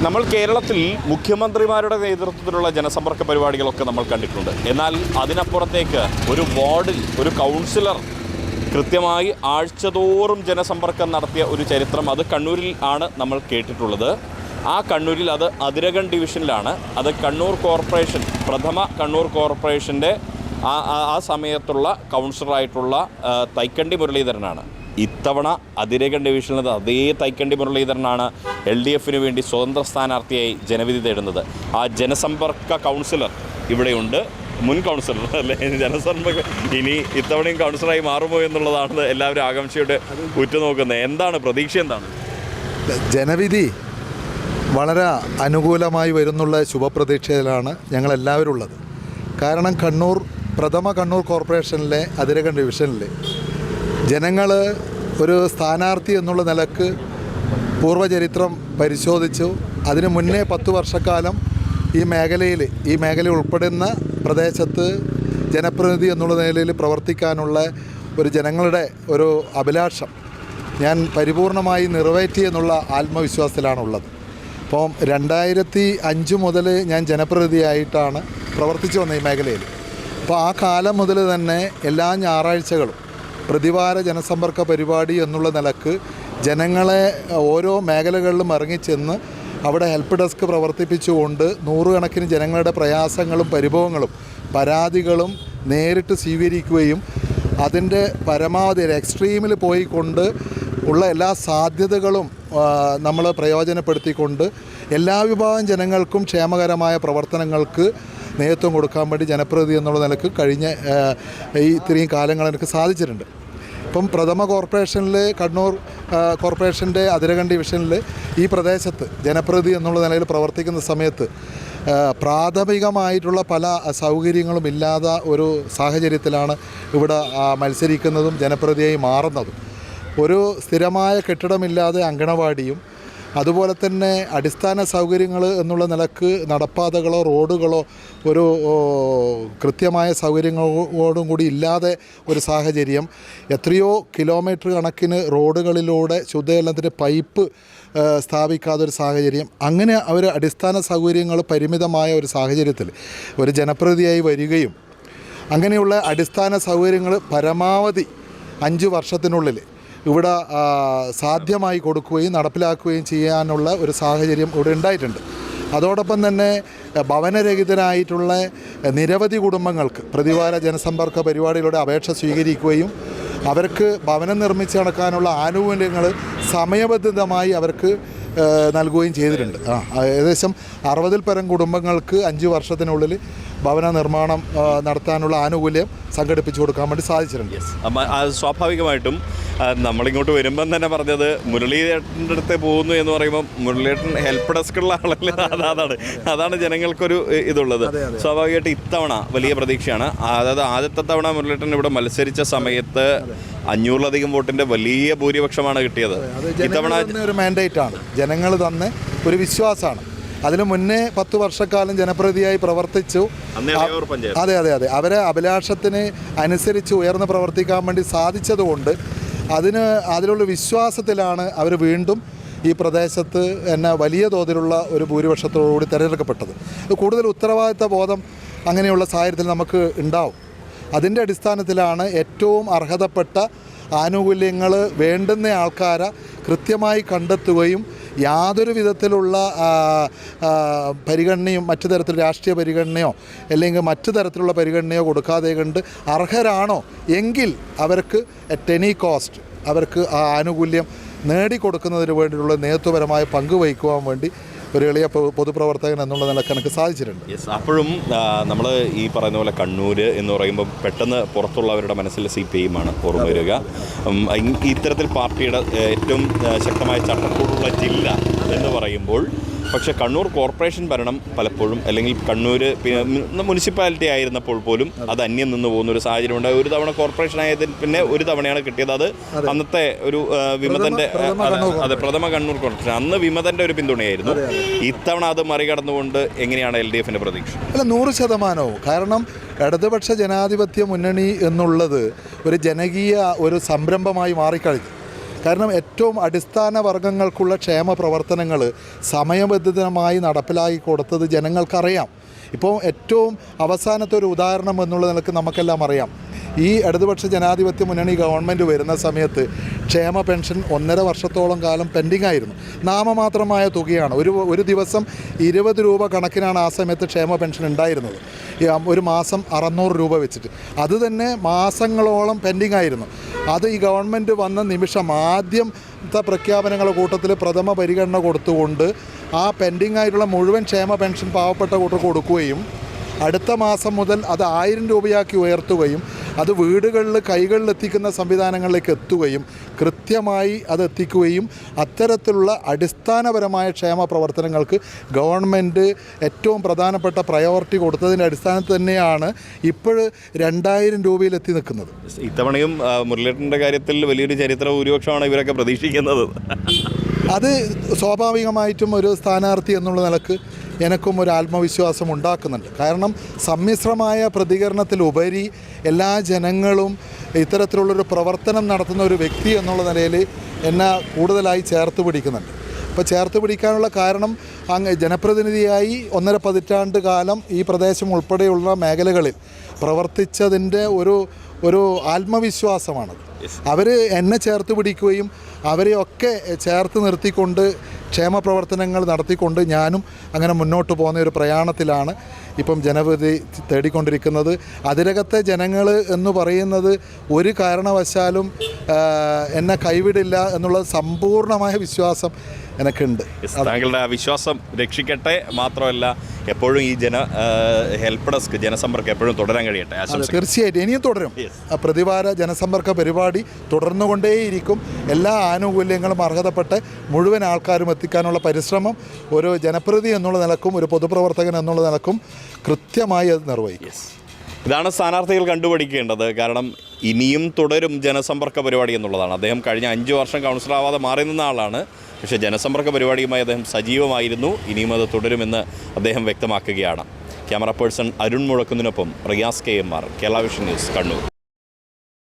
നമ്മൾ കേരളത്തിൽ മുഖ്യമന്ത്രിമാരുടെ നേതൃത്വത്തിലുള്ള ജനസമ്പർക്ക പരിപാടികളൊക്കെ നമ്മൾ കണ്ടിട്ടുണ്ട്. എന്നാൽ അതിനപ്പുറത്തേക്ക് ഒരു വാർഡിൽ ഒരു കൗൺസിലർ കൃത്യമായി ആഴ്ചതോറും ജനസമ്പർക്കം നടത്തിയ ഒരു ചരിത്രം അത് കണ്ണൂരിൽ ആണ് നമ്മൾ കേട്ടിട്ടുള്ളത്. ആ കണ്ണൂരിൽ അത് അതിരകൺ ഡിവിഷനിലാണ്. അത് കണ്ണൂർ കോർപ്പറേഷൻ പ്രഥമ കണ്ണൂർ കോർപ്പറേഷന്റെ ആ ആ- ആ സമയത്തുള്ള കൗൺസിലറായിട്ടുള്ള തൈക്കണ്ടി മുരളീധരനാണ്. ഇത്തവണ അതിരേഖൻ ഡിവിഷനിൽ അതേ തൈക്കണ്ടി മുരളീധരനാണ് എൽ ഡി എഫിന് വേണ്ടി സ്വതന്ത്ര സ്ഥാനാർത്ഥിയായി ജനവിധി തേടുന്നത്. ആ ജനസമ്പർക്ക കൗൺസിലർ ഇവിടെയുണ്ട്. മുൻ കൗൺസിലർ അല്ലേ? ജനസമ്പർക്ക ഇനി ഇത്തവണയും കൗൺസിലറായി മാറുമോ എന്നുള്ളതാണ് എല്ലാവരും ആകാംക്ഷയോടെ ഉറ്റുനോക്കുന്നത്. എന്താണ് പ്രതീക്ഷ എന്താണ്? ജനവിധി വളരെ അനുകൂലമായി വരുന്നുള്ള ശുഭപ്രതീക്ഷയിലാണ് ഞങ്ങളെല്ലാവരും ഉള്ളത് കാരണം കണ്ണൂർ പ്രഥമ കണ്ണൂർ കോർപ്പറേഷനിലെ അതിരകൺ ഡിവിഷനിൽ ജനങ്ങൾ ഒരു സ്ഥാനാർത്ഥി എന്നുള്ള നിലയ്ക്ക് പൂർവചരിത്രം പരിശോധിച്ചു. അതിന് മുന്നേ പത്ത് വർഷക്കാലം ഈ മേഖലയിൽ ഈ മേഖല ഉൾപ്പെടുന്ന പ്രദേശത്ത് ജനപ്രതിനിധി എന്നുള്ള നിലയിൽ പ്രവർത്തിക്കാനുള്ള ഒരു ജനങ്ങളുടെ ഒരു അഭിലാഷം ഞാൻ പരിപൂർണമായി നിറവേറ്റി എന്നുള്ള ആത്മവിശ്വാസത്തിലാണുള്ളത്. അപ്പം രണ്ടായിരത്തി അഞ്ച് മുതൽ ഞാൻ ജനപ്രതിനിധിയായിട്ടാണ് പ്രവർത്തിച്ചു വന്നത് ഈ മേഖലയിൽ. അപ്പോൾ ആ കാലം മുതൽ തന്നെ എല്ലാ ഞായറാഴ്ചകളും പ്രതിവാര ജനസമ്പർക്ക പരിപാടി എന്നുള്ള നിലയ്ക്ക് ജനങ്ങളെ ഓരോ മേഖലകളിലും ഇറങ്ങിച്ചെന്ന് അവിടെ ഹെൽപ്പ് ഡെസ്ക് പ്രവർത്തിപ്പിച്ചുകൊണ്ട് നൂറുകണക്കിന് ജനങ്ങളുടെ പ്രയാസങ്ങളും പരിഭവങ്ങളും പരാതികളും നേരിട്ട് സ്വീകരിക്കുകയും അതിന്റെ പരമാവധി എക്സ്ട്രീമിൽ പോയിക്കൊണ്ട് ഉള്ള എല്ലാ സാധ്യതകളും നമ്മൾ പ്രയോജനപ്പെടുത്തിക്കൊണ്ട് എല്ലാ വിഭാഗം ജനങ്ങൾക്കും ക്ഷേമകരമായ പ്രവർത്തനങ്ങൾക്ക് നേതൃത്വം കൊടുക്കാൻ വേണ്ടി ജനപ്രതിനിധി എന്നുള്ള നിലയ്ക്ക് കഴിഞ്ഞ ഈ ഇത്രയും കാലങ്ങൾ എനിക്ക് സാധിച്ചിട്ടുണ്ട്. ഇപ്പം പ്രഥമ കോർപ്പറേഷനിൽ കണ്ണൂർ കോർപ്പറേഷന്റെ അതിരകണ്ടി ഡിവിഷനിൽ ഈ പ്രദേശത്ത് ജനപ്രതിനിധി എന്നുള്ള നിലയിൽ പ്രവർത്തിക്കുന്ന സമയത്ത് പ്രാഥമികമായിട്ടുള്ള പല സൗകര്യങ്ങളും ഇല്ലാതെ ഒരു സാഹചര്യത്തിലാണ് ഇവിടെ മത്സരിക്കുന്നതും ജനപ്രതിയായി മാറുന്നതും. ഒരു സ്ഥിരമായ കെട്ടിടമില്ലാതെ അങ്കണവാടിയും അതുപോലെ തന്നെ അടിസ്ഥാന സൗകര്യങ്ങൾ എന്നുള്ള നിലയ്ക്ക് നടപ്പാതകളോ റോഡുകളോ ഒരു കൃത്യമായ സൗകര്യങ്ങളോടും കൂടി ഇല്ലാതെ ഒരു സാഹചര്യം. എത്രയോ കിലോമീറ്റർ കണക്കിന് റോഡുകളിലൂടെ ശുദ്ധജലത്തിന്റെ പൈപ്പ് ആ, സ്ഥാപിക്കാത്ത ഒരു സാഹചര്യം. അങ്ങനെ അവർ അടിസ്ഥാന സൗകര്യങ്ങൾ പരിമിതമായ ഒരു സാഹചര്യത്തിൽ ഒരു ജനപ്രതിയായി വരികയും അങ്ങനെയുള്ള അടിസ്ഥാന സൗകര്യങ്ങൾ പരമാവധി അഞ്ച് വർഷത്തിനുള്ളിൽ ഇവിടെ സാധ്യമായി കൊടുക്കുകയും നടപ്പിലാക്കുകയും ചെയ്യാനുള്ള ഒരു സാഹചര്യം ഇവിടെ ഉണ്ടായിട്ടുണ്ട്. അതോടൊപ്പം തന്നെ ഭവനരഹിതരായിട്ടുള്ള നിരവധി കുടുംബങ്ങൾക്ക് പ്രതിവാര ജനസമ്പർക്ക പരിപാടികളുടെ അപേക്ഷ സ്വീകരിക്കുകയും അവർക്ക് ഭവനം നിർമ്മിച്ച് നടക്കാനുള്ള ആനുകൂല്യങ്ങൾ സമയബന്ധിതമായി അവർക്ക് നൽകുകയും ചെയ്തിട്ടുണ്ട്. ആ ഏകദേശം അറുപതിൽ പരം കുടുംബങ്ങൾക്ക് അഞ്ച് വർഷത്തിനുള്ളിൽ ഭവന നിർമ്മാണം നടത്താനുള്ള ആനുകൂല്യം സംഘടിപ്പിച്ചു കൊടുക്കാൻ വേണ്ടി സാധിച്ചിട്ടുണ്ട്. അത് സ്വാഭാവികമായിട്ടും നമ്മളിങ്ങോട്ട് വരുമ്പം തന്നെ പറഞ്ഞത് മുരളീട്ടന്റെ അടുത്ത് പോകുന്നു എന്ന് പറയുമ്പോൾ മുരളീട്ടൻ ഹെൽപ്പ് ഡെസ്കുള്ള ആളല്ലേ? അതാണ് അതാണ് ജനങ്ങൾക്കൊരു ഇതുള്ളത്. സ്വാഭാവികമായിട്ട് ഇത്തവണ വലിയ പ്രതീക്ഷയാണ്. അതായത് ആദ്യത്തെ തവണ മുരളീട്ടൻ ഇവിടെ മത്സരിച്ച സമയത്ത് അഞ്ഞൂറിലധികം വോട്ടിന്റെ വലിയ ഭൂരിപക്ഷമാണ് കിട്ടിയത്. ഇത്തവണ ഒരു മാൻഡേറ്റ് ആണ്. ജനങ്ങൾ തന്നെ ഒരു വിശ്വാസമാണ്. അതിനു മുന്നേ പത്ത് വർഷക്കാലം ജനപ്രതിയായി പ്രവർത്തിച്ചു. അതെ അതെ അതെ. അവരെ അഭിലാഷത്തിന് അനുസരിച്ച് ഉയർന്ന് പ്രവർത്തിക്കാൻ വേണ്ടി സാധിച്ചതുകൊണ്ട് അതിന് അതിലുള്ള വിശ്വാസത്തിലാണ് അവർ വീണ്ടും ഈ പ്രദേശത്ത് എന്നെ വലിയ തോതിലുള്ള ഒരു ഭൂരിപക്ഷത്തോടുകൂടി തിരഞ്ഞെടുക്കപ്പെട്ടത്. കൂടുതൽ ഉത്തരവാദിത്ത ബോധം അങ്ങനെയുള്ള സാഹചര്യത്തിൽ നമുക്ക് ഉണ്ടാവും. അതിന്റെ അടിസ്ഥാനത്തിലാണ് ഏറ്റവും അർഹതപ്പെട്ട ആനുകൂല്യങ്ങൾ വേണ്ടുന്ന ആൾക്കാരെ കൃത്യമായി കണ്ടെത്തുകയും യാതൊരു വിധത്തിലുള്ള പരിഗണനയും മറ്റു തരത്തിൽ രാഷ്ട്രീയ പരിഗണനയോ അല്ലെങ്കിൽ മറ്റു തരത്തിലുള്ള പരിഗണനയോ കൊടുക്കാതെ കണ്ട് അർഹരാണോ എങ്കിൽ അവർക്ക് അറ്റ് എനി കോസ്റ്റ് അവർക്ക് ആ ആനുകൂല്യം നേടിക്കൊടുക്കുന്നതിന് വേണ്ടിയുള്ള നേതൃത്വപരമായ പങ്ക് വഹിക്കുവാൻ വേണ്ടി ഒരു എളിയ പൊതുപ്രവർത്തകൻ എന്നുള്ള നില എനിക്ക് സാധിച്ചിട്ടുണ്ട്. യെസ് അപ്പോഴും നമ്മൾ ഈ പറയുന്ന പോലെ കണ്ണൂർ എന്ന് പറയുമ്പോൾ പെട്ടെന്ന് പുറത്തുള്ളവരുടെ മനസ്സിൽ സി പി ഐയുമാണ് ഓർമ്മ വരിക ഇത്തരത്തിൽ പാർട്ടിയുടെ ഏറ്റവും ശക്തമായ ചട്ടക്കൂടുള്ള ജില്ല എന്ന് പറയുമ്പോൾ പക്ഷേ കണ്ണൂർ കോർപ്പറേഷൻ ഭരണം പലപ്പോഴും അല്ലെങ്കിൽ കണ്ണൂർ മുനിസിപ്പാലിറ്റി ആയിരുന്നപ്പോൾ പോലും അത്. അന്യം നിന്ന് പോകുന്ന ഒരു സാഹചര്യം ഉണ്ട്. ഒരു തവണ കോർപ്പറേഷൻ ആയതിൽ പിന്നെ ഒരു തവണയാണ് കിട്ടിയത്. അത് അന്നത്തെ ഒരു വിമതന്റെ അതെ പ്രഥമ കണ്ണൂർ കോർപ്പറേഷൻ. അന്ന് വിമതന്റെ ഒരു പിന്തുണയായിരുന്നു. ഇത്തവണ അത് മറികടന്നുകൊണ്ട് എങ്ങനെയാണ് എൽ ഡി എഫിന്റെ പ്രതീക്ഷ? അല്ല നൂറ് ശതമാനവും. കാരണം ഇടതുപക്ഷ ജനാധിപത്യ മുന്നണി എന്നുള്ളത് ഒരു ജനകീയ ഒരു സംരംഭമായി മാറിക്കഴിഞ്ഞു. കാരണം ഏറ്റവും അടിസ്ഥാന വർഗങ്ങൾക്കുള്ള ക്ഷേമ പ്രവർത്തനങ്ങൾ സമയബന്ധിതമായി നടപ്പിലാക്കി കൊടുത്തത് ജനങ്ങൾക്കറിയാം. ഇപ്പോൾ ഏറ്റവും അവസാനത്തെ ഒരു ഉദാഹരണം എന്നുള്ള നിലയ്ക്ക് നമുക്കെല്ലാം അറിയാം. ഈ ഇടതുപക്ഷ ജനാധിപത്യ മുന്നണി ഗവൺമെന്റ് വരുന്ന സമയത്ത് ക്ഷേമ പെൻഷൻ ഒന്നര വർഷത്തോളം കാലം പെൻഡിംഗ് ആയിരുന്നു നാമമാത്രമായ തുകയാണ്. ഒരു ഒരു ദിവസം ഇരുപത് രൂപ കണക്കിനാണ് ആ സമയത്ത് ക്ഷേമ പെൻഷൻ ഉണ്ടായിരുന്നത്. ഒരു മാസം അറുന്നൂറ് രൂപ വെച്ചിട്ട്. അത് തന്നെ മാസങ്ങളോളം പെൻഡിംഗ് ആയിരുന്നു അത് ഈ ഗവൺമെന്റ് വന്ന നിമിഷം ആദ്യത്തെ പ്രഖ്യാപനങ്ങളുടെ കൂട്ടത്തിൽ പ്രഥമ പരിഗണന കൊടുത്തുകൊണ്ട് ആ പെൻഡിംഗ് ആയിട്ടുള്ള മുഴുവൻ ക്ഷേമ പെൻഷൻ പാവപ്പെട്ട കൂട്ടർ കൊടുക്കുകയും അടുത്ത മാസം മുതൽ അത് ആയിരം രൂപയാക്കി ഉയർത്തുകയും അത് വീടുകളിൽ കൈകളിൽ എത്തിക്കുന്ന സംവിധാനങ്ങളിലേക്ക് എത്തുകയും കൃത്യമായി അത് എത്തിക്കുകയും അത്തരത്തിലുള്ള അടിസ്ഥാനപരമായ ക്ഷേമ പ്രവർത്തനങ്ങൾക്ക് ഗവൺമെന്റ് ഏറ്റവും പ്രധാനപ്പെട്ട പ്രയോറിറ്റി കൊടുത്തതിന്റെ അടിസ്ഥാനത്തിൽ തന്നെയാണ് ഇപ്പോൾ രണ്ടായിരം രൂപയിലെത്തി നിൽക്കുന്നത്. ഇത്തവണയും മുരളീട്ടന്റെ മുരളീധരന്റെ കാര്യത്തിൽ വലിയൊരു ചരിത്ര ഭൂരിപക്ഷമാണ് ഇവരൊക്കെ പ്രതീക്ഷിക്കുന്നത്. അത് സ്വാഭാവികമായിട്ടും ഒരു സ്ഥാനാർത്ഥി എന്നുള്ള നിലയ്ക്ക് എനിക്കും ഒരു ആത്മവിശ്വാസം ഉണ്ടാക്കുന്നുണ്ട്. കാരണം സമ്മിശ്രമായ പ്രതികരണത്തിലുപരി എല്ലാ ജനങ്ങളും ഇത്തരത്തിലുള്ളൊരു പ്രവർത്തനം നടത്തുന്ന ഒരു വ്യക്തി എന്നുള്ള നിലയിൽ എന്നെ കൂടുതലായി ചേർത്ത് പിടിക്കുന്നുണ്ട്. അപ്പോൾ ചേർത്ത് പിടിക്കാനുള്ള കാരണം അങ്ങ് ജനപ്രതിനിധിയായി ഒന്നര പതിറ്റാണ്ട് കാലം ഈ പ്രദേശം ഉൾപ്പെടെയുള്ള മേഖലകളിൽ പ്രവർത്തിച്ചതിന്റെ ഒരു ഒരു ആത്മവിശ്വാസമാണ്. അവർ എന്നെ ചേർത്ത് പിടിക്കുകയും അവരെയൊക്കെ ചേർത്ത് നിർത്തിക്കൊണ്ട് ക്ഷേമ പ്രവർത്തനങ്ങൾ നടത്തിക്കൊണ്ട് ഞാനും അങ്ങനെ മുന്നോട്ട് പോകുന്ന ഒരു പ്രയാണത്തിലാണ് ഇപ്പം ജനവിധി തേടിക്കൊണ്ടിരിക്കുന്നത്. അതിരകത്തെ ജനങ്ങൾ എന്ന് പറയുന്നത് ഒരു കാരണവശാലും എന്നെ കൈവിടില്ല എന്നുള്ള സമ്പൂർണമായ വിശ്വാസം. എനിക്കുണ്ട്. താങ്കളുടെ ആ വിശ്വാസം രക്ഷിക്കട്ടെ. മാത്രമല്ല എപ്പോഴും ഈ ജന ഹെൽപ്പ് ഡെസ്ക് ജനസമ്പർക്കം എപ്പോഴും തുടരാൻ കഴിയട്ടെ. തീർച്ചയായിട്ടും. ഇനിയും തുടരും. പ്രതിവാര ജനസമ്പർക്ക പരിപാടി തുടർന്നുകൊണ്ടേയിരിക്കും. എല്ലാ ആനുകൂല്യങ്ങളും അർഹതപ്പെട്ട് മുഴുവൻ ആൾക്കാരും എത്തിക്കാനുള്ള പരിശ്രമം ഒരു ജനപ്രതി എന്നുള്ള നിലക്കും ഒരു പൊതുപ്രവർത്തകൻ എന്നുള്ള നിലക്കും കൃത്യമായി അത് നിർവഹിക്കും. ഇതാണ് സ്ഥാനാർത്ഥികൾ കണ്ടുപിടിക്കേണ്ടത്. കാരണം ഇനിയും തുടരും ജനസമ്പർക്ക പരിപാടി എന്നുള്ളതാണ്. അദ്ദേഹം കഴിഞ്ഞ അഞ്ച് വർഷം കൗൺസിലർ ആവാതെ മാറി നിന്ന ആളാണ്. പക്ഷേ ജനസമ്പർക്ക പരിപാടിയുമായി അദ്ദേഹം സജീവമായിരുന്നു. ഇനിയും അത് തുടരുമെന്ന് അദ്ദേഹം വ്യക്തമാക്കുകയാണ്. Camera person Arun മുഴക്കുന്നതിനൊപ്പം Riyas K M R Kerala vision news Kannur.